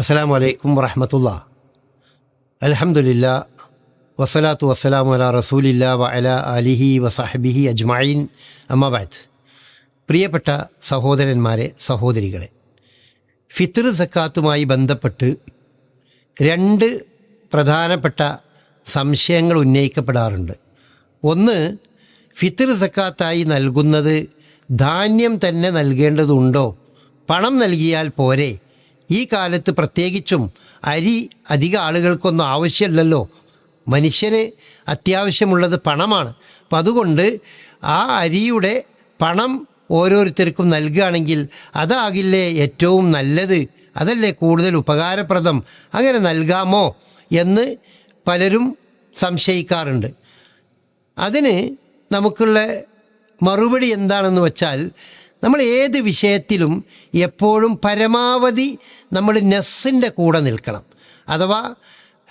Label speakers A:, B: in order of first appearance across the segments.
A: അസ്സാം അലൈക്കും വറഹമത്തുള്ള. അലഹമുല്ല വസ്സലാത്തു വസ്സലാമു അല റസൂലില്ല വ അല അലിഹി വസഹബിഹി അജ്മായിൻ അമ്മാബാദ് പ്രിയപ്പെട്ട സഹോദരന്മാരെ സഹോദരികളെ ഫിത്തർ സക്കാത്തുമായി ബന്ധപ്പെട്ട് രണ്ട് പ്രധാനപ്പെട്ട സംശയങ്ങൾ ഉന്നയിക്കപ്പെടാറുണ്ട്. ഒന്ന് ഫിത്തർ സക്കാത്തായി നൽകുന്നത് ധാന്യം തന്നെ നൽകേണ്ടതുണ്ടോ? പണം നൽകിയാൽ പോരെ? ഈ കാലത്ത് പ്രത്യേകിച്ചും അരി അധിക ആളുകൾക്കൊന്നും ആവശ്യമില്ലല്ലോ. മനുഷ്യന് അത്യാവശ്യമുള്ളത് പണമാണ്. അപ്പം അതുകൊണ്ട് ആ അരിയുടെ പണം ഓരോരുത്തർക്കും നൽകുകയാണെങ്കിൽ അതാകില്ലേ ഏറ്റവും നല്ലത്? അതല്ലേ കൂടുതൽ ഉപകാരപ്രദം? അങ്ങനെ നൽകാമോ എന്ന് പലരും സംശയിക്കാറുണ്ട്. അതിന് നമുക്കുള്ള മറുപടി എന്താണെന്ന് വെച്ചാൽ നമ്മൾ ഏത് വിഷയത്തിലും എപ്പോഴും പരമാവധി നമ്മൾ നെസ്സിന്റെ കൂടെ നിൽക്കണം. അഥവാ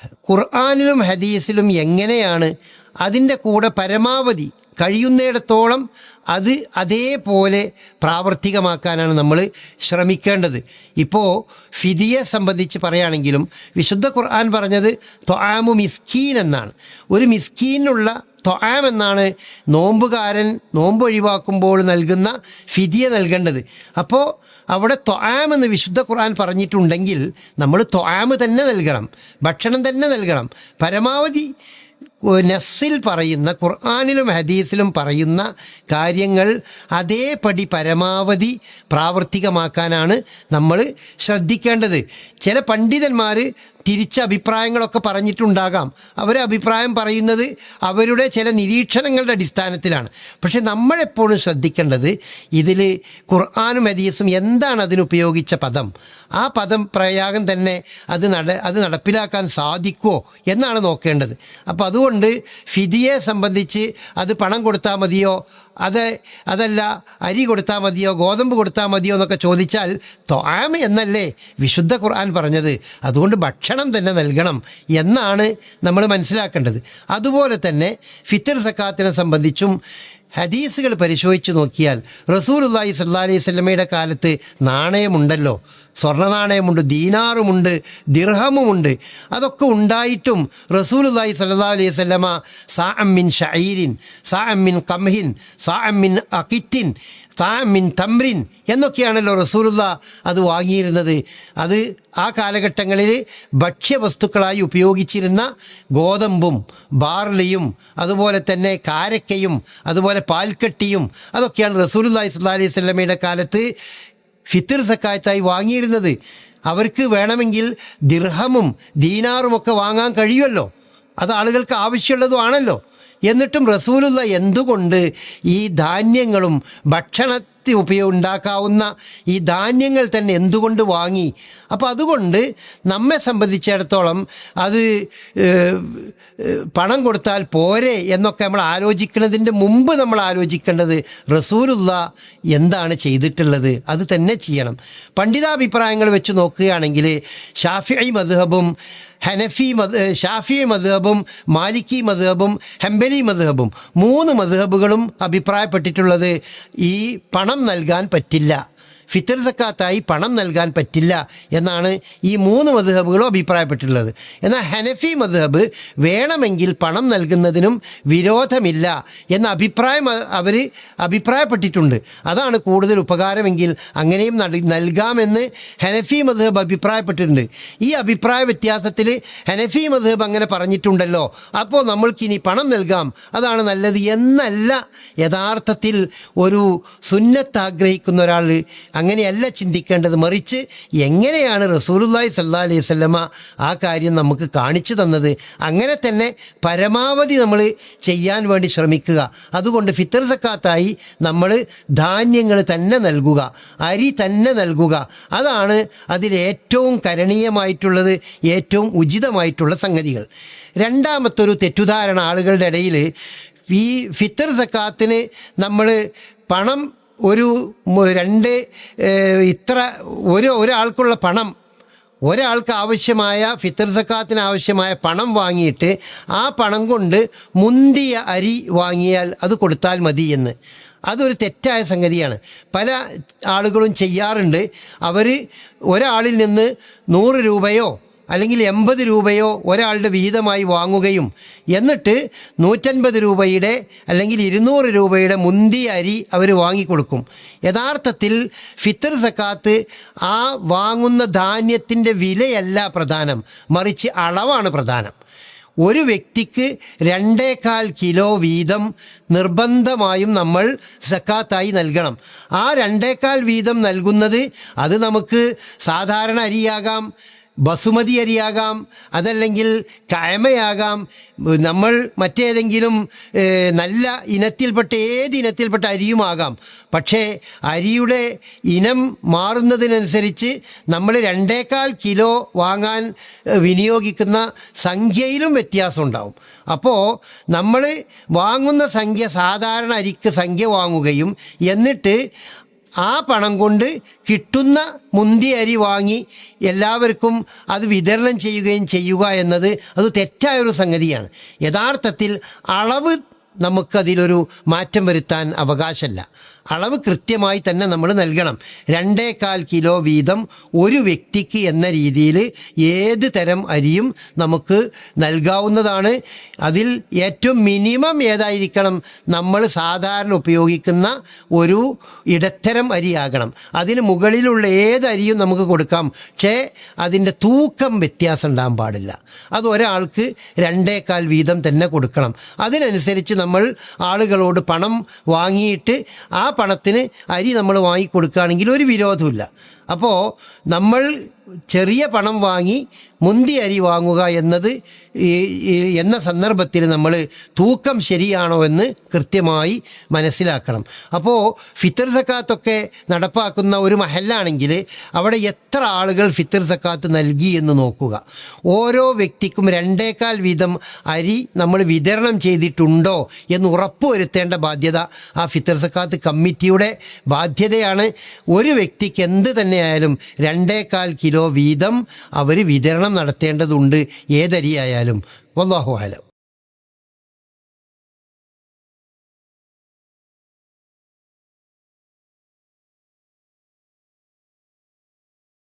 A: ഖുർആാനിലും ഹദീസിലും എങ്ങനെയാണ് അതിന്റെ കൂടെ പരമാവധി കഴിയുന്നിടത്തോളം അത് അതേപോലെ പ്രാവർത്തികമാക്കാനാണ് നമ്മൾ ശ്രമിക്കേണ്ടത്. ഇപ്പോൾ ഫിദിയെ സംബന്ധിച്ച് പറയുകയാണെങ്കിലും വിശുദ്ധ ഖുർആൻ പറഞ്ഞത് ത്വാമു മിസ്കീൻ എന്നാണ്. ഒരു മിസ്കീനുള്ള തൊആം എന്നാണ് നോമ്പുകാരൻ നോമ്പ് ഒഴിവാക്കുമ്പോൾ നൽകുന്ന ഫിദിയ നൽകേണ്ടത്. അപ്പോൾ അവിടെ തൊആം എന്ന് വിശുദ്ധ ഖുർആൻ പറഞ്ഞിട്ടുണ്ടെങ്കിൽ നമ്മൾ തൊആം തന്നെ നൽകണം ഭക്ഷണം തന്നെ നൽകണം. പരമാവധി നസ്സിൽ പറയുന്ന ഖുർആാനിലും ഹദീസിലും പറയുന്ന കാര്യങ്ങൾ അതേപടി പരമാവധി പ്രാവർത്തികമാക്കാനാണ് നമ്മൾ ശ്രദ്ധിക്കേണ്ടത്. ചില പണ്ഡിതന്മാർ തിരിച്ച അഭിപ്രായങ്ങളൊക്കെ പറഞ്ഞിട്ടുണ്ടാകാം. അവർ അഭിപ്രായം പറയുന്നത് അവരുടെ ചില നിരീക്ഷണങ്ങളുടെ അടിസ്ഥാനത്തിലാണ്. പക്ഷെ നമ്മളെപ്പോഴും ശ്രദ്ധിക്കേണ്ടത് ഇതിൽ ഖുർആാനും ഹദീസും എന്താണ് അതിനുപയോഗിച്ച പദം? ആ പദം പ്രയാഗം തന്നെ അത് നട അത് നടപ്പിലാക്കാൻ സാധിക്കുമോ എന്നാണ് നോക്കേണ്ടത്. അപ്പോൾ അതുകൊണ്ട് ഫിദിയെ സംബന്ധിച്ച് അത് പണം കൊടുത്താൽ മതിയോ? അത് അതല്ല അരി കൊടുത്താൽ മതിയോ ഗോതമ്പ് കൊടുത്താൽ മതിയോ എന്നൊക്കെ ചോദിച്ചാൽ തൊആമ എന്നല്ലേ വിശുദ്ധ ഖുർആൻ പറഞ്ഞത്. അതുകൊണ്ട് ഭക്ഷണം തന്നെ നൽകണം എന്നാണ് നമ്മൾ മനസ്സിലാക്കേണ്ടത്. അതുപോലെ തന്നെ ഫിത്തർ സക്കാത്തിനെ സംബന്ധിച്ചും ഹദീസുകൾ പരിശോധിച്ച് നോക്കിയാൽ റസൂലുല്ലാഹി സല്ലാ അലൈഹി സ്വലമയുടെ കാലത്ത് നാണയമുണ്ടല്ലോ. സ്വർണ നാണയമുണ്ട് ദീനാറുമുണ്ട് ദിർഹമുമുണ്ട്. അതൊക്കെ ഉണ്ടായിട്ടും റസൂലുല്ലാഹി സല്ലാ അലൈഹി സ്വലമ സാ അമ്മിൻ ഷൈരിൻ സാ അമ്മിൻ കംഹിൻ സാ അമ്മിൻ അക്കിറ്റിൻ സാ അമ്മിൻ തമ്രിൻ എന്നൊക്കെയാണല്ലോ റസൂലുള്ള അത് വാങ്ങിയിരുന്നത്. അത് ആ കാലഘട്ടങ്ങളിൽ ഭക്ഷ്യവസ്തുക്കളായി ഉപയോഗിച്ചിരുന്ന ഗോതമ്പും ബാർലിയും അതുപോലെ തന്നെ കാരക്കയും അതുപോലെ പാൽക്കട്ടിയും അതൊക്കെയാണ് റസൂലുല്ലാഹി സ്വല്ലാ അലൈഹി സ്വലമയുടെ കാലത്ത് ഫിത്തിർ സക്കാറ്റായി വാങ്ങിയിരുന്നത്. അവർക്ക് വേണമെങ്കിൽ ദിർഹമും ദീനാറുമൊക്കെ വാങ്ങാൻ കഴിയുമല്ലോ. അത് ആളുകൾക്ക് ആവശ്യമുള്ളതുമാണല്ലോ എന്നിട്ടും റസൂലുള്ള എന്തുകൊണ്ട് ഈ ധാന്യങ്ങളും ഭക്ഷണത്തിൽ ഉപയോഗം ഉണ്ടാക്കാവുന്ന ഈ ധാന്യങ്ങൾ തന്നെ എന്തുകൊണ്ട് വാങ്ങി? അപ്പോൾ അതുകൊണ്ട് നമ്മെ സംബന്ധിച്ചിടത്തോളം അത് പണം കൊടുത്താൽ പോരെ എന്നൊക്കെ നമ്മൾ ആലോചിക്കുന്നതിന്റെ മുമ്പ് നമ്മൾ ആലോചിക്കേണ്ടത് റസൂലുള്ള എന്താണ് ചെയ്തിട്ടുള്ളത്? അത് തന്നെ ചെയ്യണം. പണ്ഡിതാഭിപ്രായങ്ങൾ വെച്ച് നോക്കുകയാണെങ്കിൽ ഷാഫി മദ്ഹബും ഹനഫി മദ് ഷാഫി മദ്ഹബും മാലിക്കി മദ്ഹബും ഹംബലി മദ്ഹബും മൂന്ന് മദ്ഹബുകളും അഭിപ്രായപ്പെട്ടിട്ടുള്ളത് ഈ പണം നൽകാൻ പറ്റില്ല. ഫിത്തർ സക്കാത്തായി പണം നൽകാൻ പറ്റില്ല എന്നാണ് ഈ മൂന്ന് മധുഹബുകളും അഭിപ്രായപ്പെട്ടിട്ടുള്ളത്. എന്നാൽ ഹനഫി മധുഹബ് വേണമെങ്കിൽ പണം നൽകുന്നതിനും വിരോധമില്ല എന്ന അഭിപ്രായം അവർ അഭിപ്രായപ്പെട്ടിട്ടുണ്ട്. അതാണ് കൂടുതൽ ഉപകാരമെങ്കിൽ അങ്ങനെയും നൽകാമെന്ന് ഹനഫി മധുഹബ് അഭിപ്രായപ്പെട്ടിട്ടുണ്ട്. ഈ അഭിപ്രായ വ്യത്യാസത്തിൽ ഹനഫി മധുഹബ് അങ്ങനെ പറഞ്ഞിട്ടുണ്ടല്ലോ. അപ്പോൾ നമ്മൾക്കിനി പണം നൽകാം. അതാണ് നല്ലത് എന്നല്ല യഥാർത്ഥത്തിൽ ഒരു സുന്നത്ത് ആഗ്രഹിക്കുന്ന ഒരാൾ അങ്ങനെയല്ല ചിന്തിക്കേണ്ടത്. മറിച്ച് എങ്ങനെയാണ് റസൂലുല്ലായി സല്ലാ അലൈഹി സ്വല്ലമ ആ കാര്യം നമുക്ക് കാണിച്ചു തന്നത്? അങ്ങനെ തന്നെ പരമാവധി നമ്മൾ ചെയ്യാൻ വേണ്ടി ശ്രമിക്കുക. അതുകൊണ്ട് ഫിത്തർ സക്കാത്തായി നമ്മൾ ധാന്യങ്ങൾ തന്നെ നൽകുക. അരി തന്നെ നൽകുക. അതാണ് അതിലേറ്റവും കരണീയമായിട്ടുള്ളത് ഏറ്റവും ഉചിതമായിട്ടുള്ള സംഗതികൾ. രണ്ടാമത്തൊരു തെറ്റുധാരണ ആളുകളുടെ ഇടയിൽ ഈ ഫിത്തർ സക്കാത്തിന് നമ്മൾ പണം ഒരു രണ്ട് ഇത്ര ഒരു ഒരാൾക്കുള്ള പണം ഒരാൾക്ക് ആവശ്യമായ ഫിത്തർ സക്കാത്തിന് ആവശ്യമായ പണം വാങ്ങിയിട്ട് ആ പണം കൊണ്ട് മുന്തിയ അരി വാങ്ങിയാൽ അത് കൊടുത്താൽ മതി എന്ന്. അതൊരു തെറ്റായ സംഗതിയാണ്. പല ആളുകളും ചെയ്യാറുണ്ട്. അവർ ഒരാളിൽ നിന്ന് നൂറ് രൂപയോ അല്ലെങ്കിൽ എൺപത് രൂപയോ ഒരാളുടെ വിഹിതമായി വാങ്ങുകയും എന്നിട്ട് നൂറ്റൻപത് രൂപയുടെ അല്ലെങ്കിൽ ഇരുന്നൂറ് രൂപയുടെ മുന്തിയ അരി അവർ വാങ്ങിക്കൊടുക്കും. യഥാർത്ഥത്തിൽ ഫിത്തർ സക്കാത്ത് ആ വാങ്ങുന്ന ധാന്യത്തിന്റെ വിലയല്ല പ്രധാനം. മറിച്ച് അളവാണ് പ്രധാനം. ഒരു വ്യക്തിക്ക് രണ്ടേകാൽ കിലോ വീതം നിർബന്ധമായും നമ്മൾ സക്കാത്തായി നൽകണം. ആ രണ്ടേകാൽ വീതം നൽകുന്നത് അത് നമുക്ക് സാധാരണ അരിയാകാം. ബസുമതി അരിയാകാം അതല്ലെങ്കിൽ കയമയാകാം നമ്മൾ മറ്റേതെങ്കിലും നല്ല ഇനത്തിൽപ്പെട്ട ഏത് ഇനത്തിൽപ്പെട്ട അരിയുമാകാം. പക്ഷേ അരിയുടെ ഇനം മാറുന്നതിനനുസരിച്ച് നമ്മൾ രണ്ടേകാൽ കിലോ വാങ്ങാൻ വിനിയോഗിക്കുന്ന സംഖ്യയിലും വ്യത്യാസം ഉണ്ടാവും അപ്പോൾ നമ്മൾ വാങ്ങുന്ന സംഖ്യ സാധാരണ അരിക്ക് സംഖ്യ വാങ്ങുകയും എന്നിട്ട് ആ പണം കൊണ്ട് കിട്ടുന്ന മുന്തി അരി വാങ്ങി എല്ലാവർക്കും അത് വിതരണം ചെയ്യുകയും ചെയ്യുക എന്നത് അത് തെറ്റായൊരു സംഗതിയാണ്. യഥാർത്ഥത്തിൽ അളവ് നമുക്കതിലൊരു മാറ്റം വരുത്താൻ അവകാശമല്ല. അളവ് കൃത്യമായി തന്നെ നമ്മൾ നൽകണം. രണ്ടേകാൽ കിലോ വീതം ഒരു വ്യക്തിക്ക് എന്ന രീതിയിൽ ഏത് തരം അരിയും നമുക്ക് നൽകാവുന്നതാണ്. അതിൽ ഏറ്റവും മിനിമം ഏതായിരിക്കണം? നമ്മൾ സാധാരണ ഉപയോഗിക്കുന്ന ഒരു ഇടത്തരം അരിയാകണം. അതിന് മുകളിലുള്ള ഏത് അരിയും നമുക്ക് കൊടുക്കാം. പക്ഷേ അതിന്റെ തൂക്കം വ്യത്യാസം ഉണ്ടാകാൻ പാടില്ല. അത് ഒരാൾക്ക് രണ്ടേകാൽ വീതം തന്നെ കൊടുക്കണം. അതിനനുസരിച്ച് നമ്മൾ ആളുകളോട് പണം വാങ്ങിയിട്ട് ആ പണത്തിന് അരി നമ്മൾ വാങ്ങിക്കൊടുക്കുകയാണെങ്കിൽ ഒരു വിരോധമില്ല അപ്പോൾ നമ്മൾ ചെറിയ പണം വാങ്ങി മുന്തി അരി വാങ്ങുക എന്നത് എന്ന സന്ദർഭത്തിൽ നമ്മൾ തൂക്കം ശരിയാണോ എന്ന് കൃത്യമായി മനസ്സിലാക്കണം. അപ്പോൾ ഫിത്തർ സക്കാത്തൊക്കെ നടപ്പാക്കുന്ന ഒരു മഹലാണെങ്കിൽ അവിടെ എത്ര ആളുകൾ ഫിത്തർ സക്കാത്ത് നൽകി എന്ന് നോക്കുക. ഓരോ വ്യക്തിക്കും രണ്ടേകാൽ വീതം അരി നമ്മൾ വിതരണം ചെയ്തിട്ടുണ്ടോ എന്ന് ഉറപ്പുവരുത്തേണ്ട ബാധ്യത ആ ഫിത്തർ സക്കാത്ത് കമ്മിറ്റിയുടെ ബാധ്യതയാണ്. ഒരു വ്യക്തിക്ക് എന്ത് തന്നെയായാലും രണ്ടേകാൽ കിലോ വീതം അവർ വിതരണം നടത്തേണ്ടതുണ്ട്. ഏതരിയായാലും. വല്ലാഹു ആലം